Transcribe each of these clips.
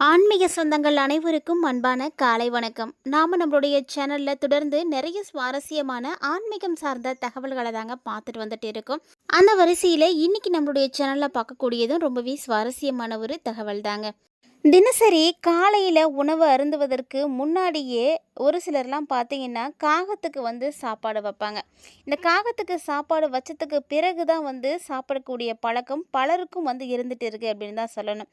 ஆன்மீக சொந்தங்கள் அனைவருக்கும் அன்பான காலை வணக்கம். நாம நம்மளுடைய சேனல்ல தொடர்ந்து நிறைய சுவாரஸ்யமான ஆன்மீகம் சார்ந்த தகவல்களை தாங்க பார்த்துட்டு வந்துட்டு இருக்கோம். அந்த வரிசையில இன்னைக்கு நம்மளுடைய சேனல்ல பார்க்கக்கூடியதும் ரொம்பவே சுவாரஸ்யமான ஒரு தகவல் தாங்க. தினசரி காலையில் உணவு அருந்துவதற்கு முன்னாடியே ஒரு சிலர்லாம் பார்த்தீங்கன்னா காகத்துக்கு வந்து சாப்பாடு வைப்பாங்க. இந்த காகத்துக்கு சாப்பாடு வச்சதுக்கு பிறகு தான் வந்து சாப்பிடக்கூடிய பழக்கம் பலருக்கும் வந்து இருந்துகிட்டு இருக்குது அப்படின்னு தான் சொல்லணும்.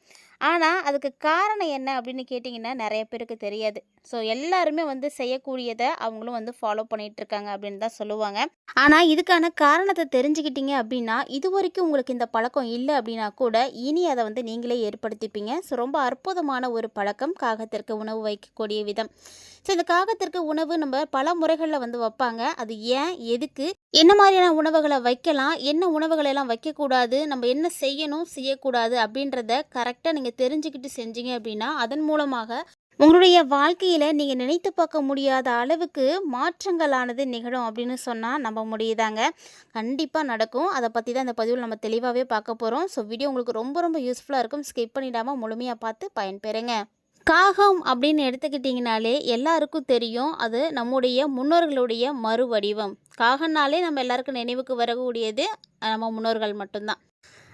ஆனால் அதுக்கு காரணம் என்ன அப்படின்னு கேட்டிங்கன்னா நிறைய பேருக்கு தெரியாது. ஸோ எல்லாருமே வந்து செய்யக்கூடியதை அவங்களும் வந்து ஃபாலோ பண்ணிகிட்ருக்காங்க அப்படின்னு தான் சொல்லுவாங்க. ஆனால் இதுக்கான காரணத்தை தெரிஞ்சுக்கிட்டீங்க அப்படின்னா இது வரைக்கும் உங்களுக்கு இந்த பழக்கம் இல்லை அப்படின்னா கூட இனி அதை வந்து நீங்களே ஏற்படுத்திப்பீங்க. ஸோ ரொம்ப அற்புதமான ஒரு பழக்கம் காகத்திற்கு உணவு வைக்கக்கூடிய விதம். ஸோ இந்த காகத்திற்கு உணவு நம்ம பல முறைகளில் வந்து வைப்பாங்க. அது ஏன்? எதுக்கு? என்ன மாதிரியான உணவுகளை வைக்கலாம்? என்ன உணவுகளை எல்லாம் வைக்கக்கூடாது? நம்ம என்ன செய்யணும்? செய்யக்கூடாது அப்படின்றத கரெக்டாக நீங்கள் தெரிஞ்சுக்கிட்டு செஞ்சீங்க அப்படின்னா அதன் மூலமாக உங்களுடைய வாழ்க்கையில் நீங்கள் நினைத்து பார்க்க முடியாத அளவுக்கு மாற்றங்களானது நிகழும் அப்படின்னு சொன்னால் நம்ப முடியுதாங்க? கண்டிப்பாக நடக்கும். அதை பற்றி தான் இந்த பதிவில் நம்ம தெளிவாகவே பார்க்க போகிறோம் ஸோ வீடியோ உங்களுக்கு ரொம்ப ரொம்ப யூஸ்ஃபுல்லாக இருக்கும். ஸ்கிப் பண்ணிடாமல் முழுமையாக பார்த்து பயன்பெறுங்க. காகம் அப்படின்னு எடுத்துக்கிட்டிங்கனாலே எல்லாருக்கும் தெரியும். அது நம்முடைய முன்னோர்களுடைய மறு வடிவம் காகம்னாலே நம்ம எல்லாருக்கும் நினைவுக்கு வரக்கூடியது நம்ம முன்னோர்கள் மட்டும்தான்.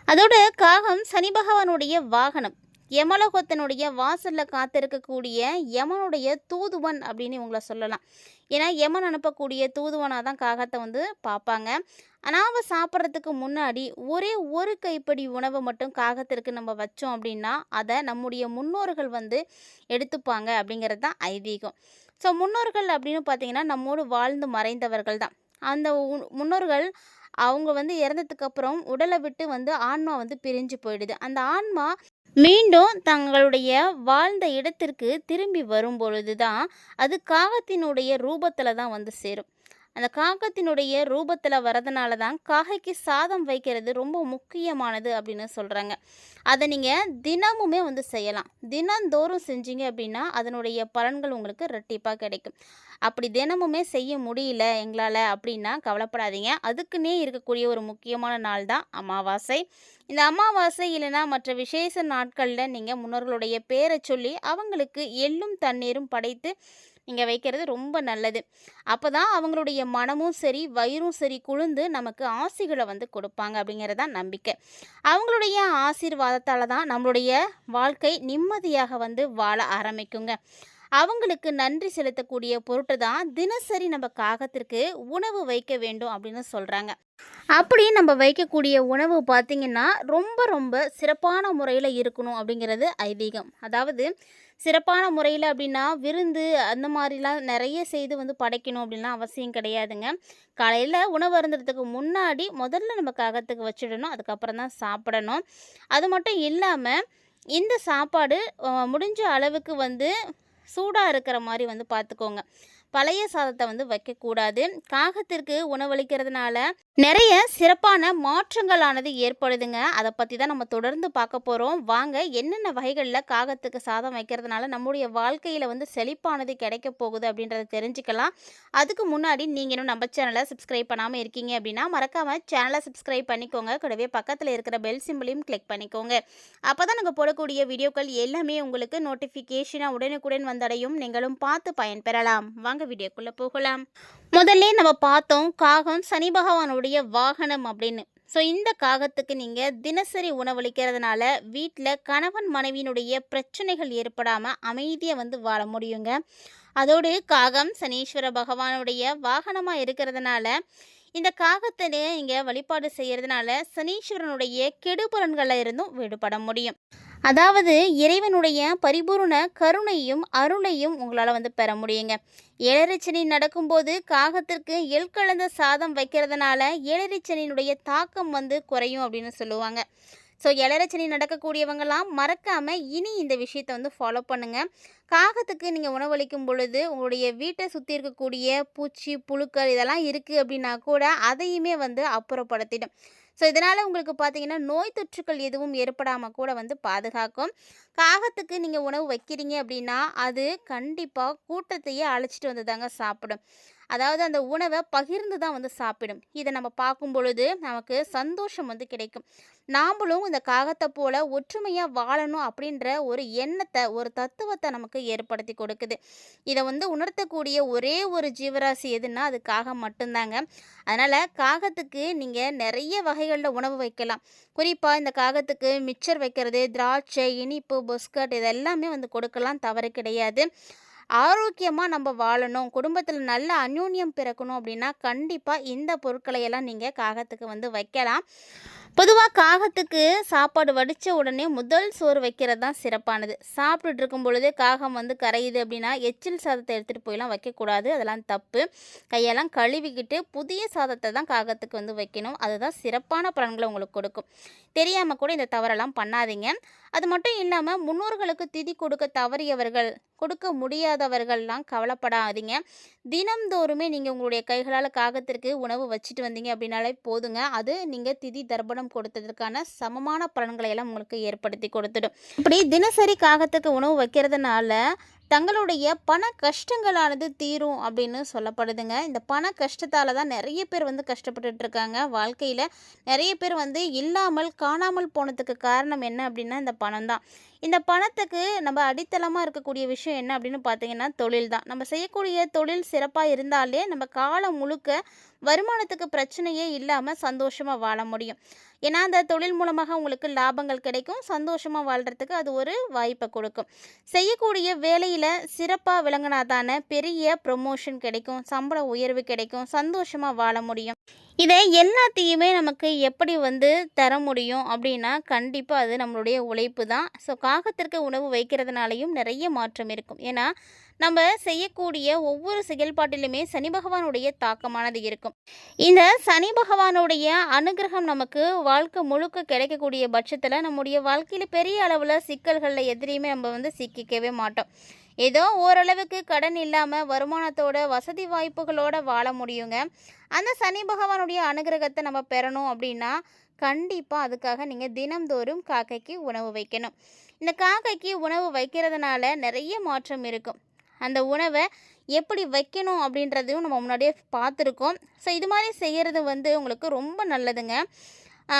அதோட காகம் சனி பகவானுடைய வாகனம். யமலோகத்தினுடைய வாசலில் காத்திருக்கக்கூடிய யமனுடைய தூதுவன் அப்படின்னு இவங்கள சொல்லலாம். ஏன்னா யமன் அனுப்பக்கூடிய தூதுவனாக தான் காகத்தை வந்து பார்ப்பாங்க. அனாவை சாப்பிட்றதுக்கு முன்னாடி ஒரே ஒரு கைப்படி உணவை மட்டும் காகத்திற்கு நம்ம வச்சோம் அப்படின்னா அதை நம்முடைய முன்னோர்கள் வந்து எடுத்துப்பாங்க அப்படிங்கிறது தான் ஐதீகம். ஸோ முன்னோர்கள் அப்படின்னு பார்த்தீங்கன்னா நம்மோடு வாழ்ந்து மறைந்தவர்கள் தான். அந்த உ- முன்னோர்கள் அவங்க வந்து இறந்ததுக்கு அப்புறம் உடலை விட்டு வந்து ஆன்மா வந்து பிரிஞ்சு போயிடுது. அந்த ஆன்மா மீண்டும் தங்களுடைய வாழ்ந்த இடத்திற்கு திரும்பி வரும் பொழுது தான் அது காகத்தினுடைய ரூபத்தில் தான் வந்து சேரும். அந்த காகத்தினுடைய ரூபத்தில் வரதுனால தான் காகைக்கு சாதம் வைக்கிறது ரொம்ப முக்கியமானது அப்படின்னு சொல்கிறாங்க அதை நீங்கள் தினமுமே வந்து செய்யலாம். தினந்தோறும் செஞ்சீங்க அப்படின்னா அதனுடைய பலன்கள் உங்களுக்கு ரெட்டிப்பாக கிடைக்கும். அப்படி தினமுமே செய்ய முடியல எங்களால் அப்படின்னா கவலைப்படாதீங்க. அதுக்குன்னே இருக்கக்கூடிய ஒரு முக்கியமான நாள் தான் அமாவாசை. இந்த அமாவாசை இல்லைன்னா மற்ற விசேஷ நாட்களில் நீங்கள் முன்னோர்களுடைய பேரை சொல்லி அவங்களுக்கு எள்ளும் தண்ணீரும் படைத்து நீங்கள் வைக்கிறது ரொம்ப நல்லது. அப்போ தான் அவங்களுடைய மனமும் சரி வயிறும் சரி குளிர்ந்து நமக்கு ஆசிகளை வந்து கொடுப்பாங்க அப்படிங்கிறதான் நம்பிக்கை. அவங்களுடைய ஆசீர்வாதத்தால் தான் நம்மளுடைய வாழ்க்கை நிம்மதியாக வந்து வாழ ஆரம்பிக்குங்க. அவங்களுக்கு நன்றி செலுத்தக்கூடிய பொருட்டு தான் தினசரி நம்ம காகத்திற்கு உணவு வைக்க வேண்டும் அப்படின்னு சொல்கிறாங்க அப்படி நம்ம வைக்கக்கூடிய உணவு பார்த்திங்கன்னா ரொம்ப ரொம்ப சிறப்பான முறையில் இருக்கணும் அப்படிங்கிறது ஐதீகம். அதாவது சிறப்பான முறையில் அப்படின்னா விருந்து அந்த மாதிரிலாம் நிறைய செய்து வந்து படைக்கணும் அப்படின்லாம் அவசியம் கிடையாதுங்க. காலையில் உணவு அருந்துறதுக்கு முன்னாடி முதல்ல நம்ம ககத்துக்கு வச்சிடணும் அதுக்கப்புறம் தான் சாப்பிடணும். அது மட்டும் இல்லாமல் இந்த சாப்பாடு முடிஞ்ச அளவுக்கு வந்து சூடாக இருக்கிற மாதிரி வந்து பார்த்துக்கோங்க பழைய சாதத்தை வந்து வைக்கக்கூடாது. காகத்திற்கு உணவளிக்கிறதுனால நிறைய சிறப்பான மாற்றங்களானது ஏற்படுதுங்க. அதை பற்றி தான் நம்ம தொடர்ந்து பார்க்க போகிறோம் வாங்க என்னென்ன வகைகளில் காகத்துக்கு சாதம் வைக்கிறதுனால நம்முடைய வாழ்க்கையில் வந்து செழிப்பானது கிடைக்க போகுது அப்படின்றத தெரிஞ்சுக்கலாம். அதுக்கு முன்னாடி நீங்கள் இன்னும் நம்ம சேனலை சப்ஸ்கிரைப் பண்ணாமல் இருக்கீங்க அப்படின்னா மறக்காமல் சேனலை சப்ஸ்கிரைப் பண்ணிக்கோங்க. கூடவே பக்கத்தில் இருக்கிற பெல் சிம்பிளையும் கிளிக் பண்ணிக்கோங்க. அப்போ தான் நாங்கள் போடக்கூடிய வீடியோக்கள் எல்லாமே உங்களுக்கு நோட்டிஃபிகேஷனாக உடனுக்குடன் வந்தடையும். நீங்களும் பார்த்து பயன்பெறலாம். வாங்க வீடியோக்குள்ளே போகலாம். முதல்ல நம்ம பார்த்தோம் காகம் சனி பகவானுடைய வாகனம் அப்படின்னு. ஸோ இந்த காகத்துக்கு நீங்கள் தினசரி உணவளிக்கிறதுனால வீட்டில் கணவன் மனைவியினுடைய பிரச்சனைகள் ஏற்படாமல் அமைதியாக வந்து வாழ முடியுங்க. அதோடு காகம் சனீஸ்வர பகவானுடைய வாகனமாக இருக்கிறதுனால இந்த காகத்தை நீங்கள் வழிபாடு செய்கிறதுனால சனீஸ்வரனுடைய கெடுபலன்களில் இருந்தும் விடுபட முடியும். அதாவது இறைவனுடைய பரிபூரண கருணையும் அருளையும் உங்களால் வந்து பெற முடியுங்க. ஏழரைச்சனி நடக்கும்போது காகத்திற்கு எல் கலந்த சாதம் வைக்கிறதுனால ஏழரைச்சனியினுடைய தாக்கம் வந்து குறையும் அப்படின்னு சொல்லுவாங்க. ஸோ ஏழரைச்சனி நடக்கக்கூடியவங்கலாம் மறக்காமல் இனி இந்த விஷயத்தை வந்து ஃபாலோ பண்ணுங்கள் காகத்துக்கு நீங்கள் உணவளிக்கும் பொழுது உங்களுடைய வீட்டை சுற்றி இருக்கக்கூடிய பூச்சி புழுக்கள் இதெல்லாம் இருக்குது அப்படின்னா கூட அதையுமே வந்து அப்புறப்படுத்திடும். ஸோ இதனால் உங்களுக்கு பார்த்தீங்கன்னா நோய் தொற்றுக்கள் எதுவும் ஏற்படாமல் கூட வந்து பாதுகாக்கும். காகத்துக்கு நீங்கள் உணவு வைக்கிறீங்க அப்படின்னா அது கண்டிப்பாக கூட்டத்தையே அழைச்சிட்டு வந்து தாங்க சாப்பிடும். அதாவது அந்த உணவை பகிர்ந்து தான் வந்து சாப்பிடும். இதை நம்ம பார்க்கும் பொழுது நமக்கு சந்தோஷம் வந்து கிடைக்கும். நாமளும் இந்த காகத்தை போல ஒற்றுமையாக வாழணும் அப்படின்ற ஒரு எண்ணத்தை ஒரு தத்துவத்தை நமக்கு ஏற்படுத்தி கொடுக்குது. இதை வந்து உணர்த்தக்கூடிய ஒரே ஒரு ஜீவராசி எதுன்னா அது காகம் மட்டும்தாங்க. அதனால் காகத்துக்கு நீங்கள் நிறைய வகைகளில் உணவு வைக்கலாம். குறிப்பாக இந்த காகத்துக்கு மிச்சர் வைக்கிறது திராட்சை இனிப்பு பிஸ்கட் இதெல்லாமே வந்து கொடுக்கலாம் தவறு கிடையாது. ஆரோக்கியமாக நம்ம வாழணும் குடும்பத்தில் நல்ல அந்யூன்யம் பிறக்கணும் அப்படின்னா கண்டிப்பாக இந்த பொருட்களை எல்லாம் நீங்கள் காகத்துக்கு வந்து வைக்கலாம். பொதுவாக காகத்துக்கு சாப்பாடு வடித்த உடனே முதல் சோறு வைக்கிறது தான் சிறப்பானது. சாப்பிட்டுட்டு இருக்கும் பொழுது காகம் வந்து கரையுது அப்படின்னா எச்சில் சாதத்தை எடுத்துகிட்டு போயெல்லாம் வைக்கக்கூடாது. அதெல்லாம் தப்பு. கையெல்லாம் கழுவிக்கிட்டு புதிய சாதத்தை தான் காகத்துக்கு வந்து வைக்கணும். அதுதான் சிறப்பான பலன்களை உங்களுக்கு கொடுக்கும். தெரியாமல் கூட இந்த தவறெல்லாம் பண்ணாதீங்க. அது மட்டும் இல்லாமல் முன்னோர்களுக்கு திதி கொடுக்க தவறியவர்கள் கொடுக்க முடியாதவர்கள்லாம் கவலைப்படாதீங்க. தினம்தோறுமே நீங்கள் உங்களுடைய கைகளால் காகத்திற்கு உணவு வச்சுட்டு வந்தீங்க அப்படின்னாலே போதுங்க. அது நீங்கள் திதி தர்ப்பணம் கொடுத்ததற்கான சமமான பலன்களை எல்லாம் உங்களுக்கு ஏற்படுத்தி கொடுத்துடும். இப்படி தினசரி காகத்துக்கு உணவு வைக்கிறதுனால தங்களுடைய பண கஷ்டங்களானது தீரும் அப்படின்னு சொல்லப்படுதுங்க. இந்த பண கஷ்டத்தால் தான் நிறைய பேர் வந்து கஷ்டப்பட்டுட்டு இருக்காங்க. வாழ்க்கையில் நிறைய பேர் வந்து இல்லாமல் காணாமல் போனதுக்கு காரணம் என்ன அப்படின்னா இந்த பணம் தான் இந்த பணத்துக்கு நம்ம அடித்தளமாக இருக்கக்கூடிய விஷயம் என்ன அப்படின்னு பார்த்தீங்கன்னா தொழில் தான். நம்ம செய்யக்கூடிய தொழில் சிறப்பாக இருந்தாலே நம்ம காலம் முழுக்க வருமானத்துக்கு பிரச்சனையே இல்லாமல் சந்தோஷமாக வாழ முடியும். ஏன்னா அந்த தொழில் மூலமாக உங்களுக்கு லாபங்கள் கிடைக்கும். சந்தோஷமாக வாழ்கிறதுக்கு அது ஒரு வாய்ப்பை கொடுக்கும். செய்யக்கூடிய வேலையில் சிறப்பாக விளங்கினா தானே பெரிய ப்ரொமோஷன் கிடைக்கும். சம்பள உயர்வு கிடைக்கும். சந்தோஷமாக வாழ முடியும். இதை எல்லாத்தையுமே நமக்கு எப்படி வந்து தர முடியும் அப்படின்னா கண்டிப்பாக அது நம்மளுடைய உழைப்பு தான். ஸோ பாகத்திற்கு உணவு வைக்கிறதுனாலையும் நிறைய மாற்றம் இருக்கும். ஏன்னா நம்ம செய்யக்கூடிய ஒவ்வொரு செயல்பாட்டிலுமே சனி பகவானுடைய தாக்கமானது இருக்கும். இந்த சனி பகவானுடைய அனுகிரகம் நமக்கு வாழ்க்கை முழுக்க கிடைக்கக்கூடிய பட்சத்தில் நம்முடைய வாழ்க்கையில் பெரிய அளவில் சிக்கல்களில் எதிரியுமே நம்ம வந்து சிக்கிக்கவே மாட்டோம். ஏதோ ஓரளவுக்கு கடன் இல்லாமல் வருமானத்தோட வசதி வாய்ப்புகளோட வாழ முடியுங்க. அந்த சனி பகவானுடைய அனுகிரகத்தை நம்ம பெறணும் அப்படின்னா கண்டிப்பாக அதுக்காக நீங்கள் தினம்தோறும் காக்கைக்கு உணவு வைக்கணும். இந்த காக்கைக்கு உணவு வைக்கிறதுனால நிறைய மாற்றம் இருக்கும். அந்த உணவை எப்படி வைக்கணும் அப்படின்றதையும் நம்ம முன்னாடியே பார்த்துருக்கோம். ஸோ இது மாதிரி செய்கிறது வந்து உங்களுக்கு ரொம்ப நல்லதுங்க.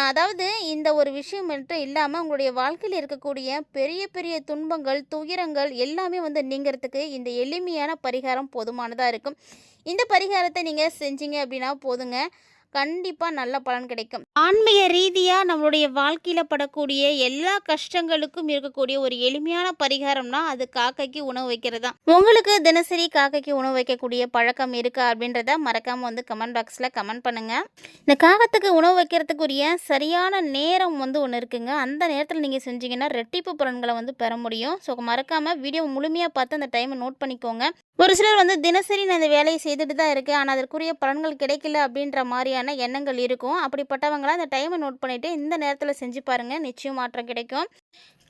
அதாவது இந்த ஒரு விஷயம் மட்டும் இல்லாமல் உங்களுடைய வாழ்க்கையில் இருக்கக்கூடிய பெரிய பெரிய துன்பங்கள் துயரங்கள் எல்லாமே வந்து நீங்கிறதுக்கு இந்த எளிமையான பரிகாரம் போதுமானதாக இருக்கும். இந்த பரிகாரத்தை நீங்கள் செஞ்சீங்க அப்படின்னா போதுங்க. கண்டிப்பாக நல்ல பலன் கிடைக்கும். ஆன்மீக ரீதியாக நம்மளுடைய வாழ்க்கையில் படக்கூடிய எல்லா கஷ்டங்களுக்கும் இருக்கக்கூடிய ஒரு எளிமையான பரிகாரம்னா அது காக்கைக்கு உணவு வைக்கிறது தான் உங்களுக்கு தினசரி காக்கைக்கு உணவு வைக்கக்கூடிய பழக்கம் இருக்கா அப்படின்றத மறக்காமல் வந்து கமெண்ட் பாக்ஸில் கமெண்ட் பண்ணுங்கள் இந்த காகத்துக்கு உணவு வைக்கிறதுக்குரிய சரியான நேரம் வந்து ஒன்று இருக்குங்க. அந்த நேரத்தில் நீங்கள் செஞ்சீங்கன்னா ரெட்டிப்பு பலன்களை வந்து பெற முடியும். ஸோ மறக்காமல் வீடியோ முழுமையாக பார்த்து அந்த டைமை நோட் பண்ணிக்கோங்க. ஒரு சிலர் வந்து தினசரி நான் இந்த வேலையை செய்துட்டு தான் இருக்கேன். ஆனால் அதற்குரிய பலன்கள் கிடைக்கல அப்படின்ற மாதிரியான எண்ணங்கள் இருக்கும். அப்படிப்பட்டவங்களாம் அந்த டைமை நோட் பண்ணிவிட்டு இந்த நேரத்தில் செஞ்சு பாருங்கள் நிச்சயம் மாற்றம் கிடைக்கும்.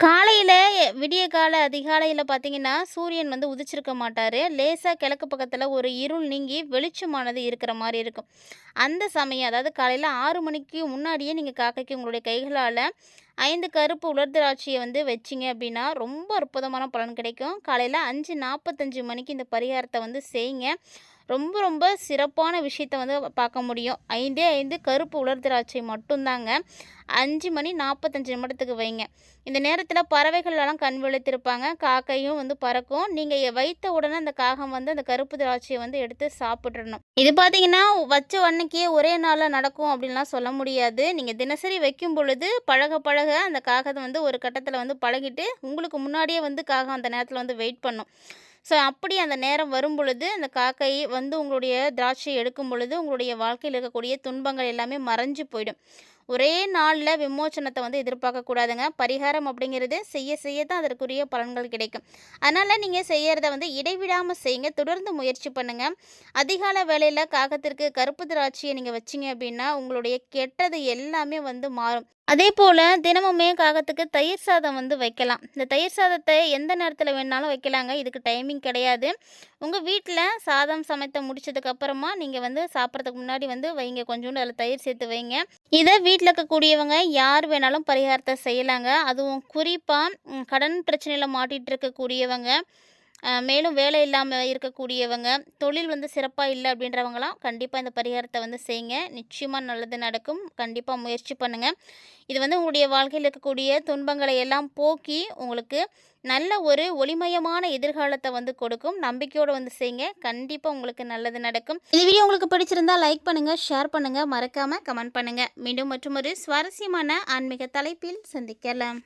காலையில் விடிய கால அதிகாலையில் பார்த்தீங்கன்னா சூரியன் வந்து உதிச்சிருக்க மாட்டார். லேசாக கிழக்கு பக்கத்தில் ஒரு இருள் நீங்கி வெளிச்சமானது இருக்கிற மாதிரி இருக்கும். அந்த சமயம் அதாவது காலையில் ஆறு மணிக்கு முன்னாடியே நீங்கள் காக்கைக்கு உங்களுடைய கைகளால் ஐந்து கருப்பு உலர் திராட்சையை வந்து வச்சிங்க அப்படின்னா ரொம்ப அற்புதமான பலன் கிடைக்கும். காலையில் அஞ்சு நாற்பத்தஞ்சு மணிக்கு இந்த பரிகாரத்தை வந்து செய்யுங்க. ரொம்ப ரொம்ப சிறப்பான விஷயத்த வந்து பார்க்க முடியும். ஐந்தே ஐந்து கருப்பு உலர் திராட்சை மட்டும்தாங்க. அஞ்சு மணி நாற்பத்தஞ்சு நிமிடத்துக்கு வைங்க. இந்த நேரத்தில் பறவைகளெல்லாம் கண் விழித்திருப்பாங்க. காக்கையும் வந்து பறக்கும். நீங்கள் வைத்த உடனே அந்த காகம் வந்து அந்த கருப்பு திராட்சையை வந்து எடுத்து சாப்பிட்றணும் இது பார்த்தீங்கன்னா வச்ச அன்னைக்கே ஒரே நாளில் நடக்கும் அப்படின்லாம் சொல்ல முடியாது. நீங்கள் தினசரி வைக்கும் பொழுது பழக பழக அந்த காகத்தை வந்து ஒரு கட்டத்தில் வந்து பழகிட்டு உங்களுக்கு முன்னாடியே வந்து காகம் அந்த நேரத்தில் வந்து வெயிட் பண்ணும். ஸோ அப்படி அந்த நேரம் வரும் பொழுது அந்த காக்கை வந்து உங்களுடைய திராட்சை எடுக்கும் பொழுது உங்களுடைய வாழ்க்கையில் இருக்கக்கூடிய துன்பங்கள் எல்லாமே மறைஞ்சு போயிடும். ஒரே நாளில் விமோச்சனத்தை வந்து எதிர்பார்க்கக்கூடாதுங்க பரிகாரம் அப்படிங்கிறது செய்ய செய்ய தான் அதற்குரிய பலன்கள் கிடைக்கும். அதனால் நீங்கள் செய்கிறத வந்து இடைவிடாமல் செய்யுங்க. தொடர்ந்து முயற்சி பண்ணுங்கள் அதிகால வேலையில் காகத்திற்கு கருப்பு திராட்சையை நீங்கள் வச்சீங்க அப்படின்னா உங்களுடைய கெட்டது எல்லாமே வந்து மாறும். அதே போல் தினமுமே காகத்துக்கு தயிர் சாதம் வந்து வைக்கலாம். இந்த தயிர் சாதத்தை எந்த நேரத்தில் வேணாலும் வைக்கலாங்க. இதுக்கு டைமிங் கிடையாது. உங்கள் வீட்டில் சாதம் சமைத்த முடிச்சதுக்கப்புறமா நீங்கள் வந்து சாப்பிட்றதுக்கு முன்னாடி வந்து வைங்க. கொஞ்சோண்டு அதில் தயிர் சேர்த்து வைங்க. இதை வீட்டில் இருக்கக்கூடியவங்க யார் வேணாலும் பரிகாரத்தை செய்யலாங்க. அதுவும் குறிப்பாக கடன் பிரச்சனையில் மாட்டிகிட்டு இருக்கக்கூடியவங்க. மேலும் வேலை இல்லாமல் இருக்கக்கூடியவங்க தொழில் வந்து சிறப்பாக இல்லை அப்படின்றவங்களாம் கண்டிப்பாக இந்த பரிகாரத்தை வந்து செய்யுங்க. நிச்சயமாக நல்லது நடக்கும். கண்டிப்பாக முயற்சி பண்ணுங்கள் இது வந்து உங்களுடைய வாழ்க்கையில் இருக்கக்கூடிய துன்பங்களை எல்லாம் போக்கி உங்களுக்கு நல்ல ஒரு ஒளிமயமான எதிர்காலத்தை வந்து கொடுக்கும். நம்பிக்கையோடு வந்து செய்யுங்க. கண்டிப்பாக உங்களுக்கு நல்லது நடக்கும். இந்த வீடியோ உங்களுக்கு பிடிச்சிருந்தா லைக் பண்ணுங்கள் ஷேர் பண்ணுங்கள் மறக்காமல் கமெண்ட் பண்ணுங்கள் மீண்டும் மற்றும் ஒரு சுவாரஸ்யமான ஆன்மீக தலைப்பில் சந்திக்கலாம்.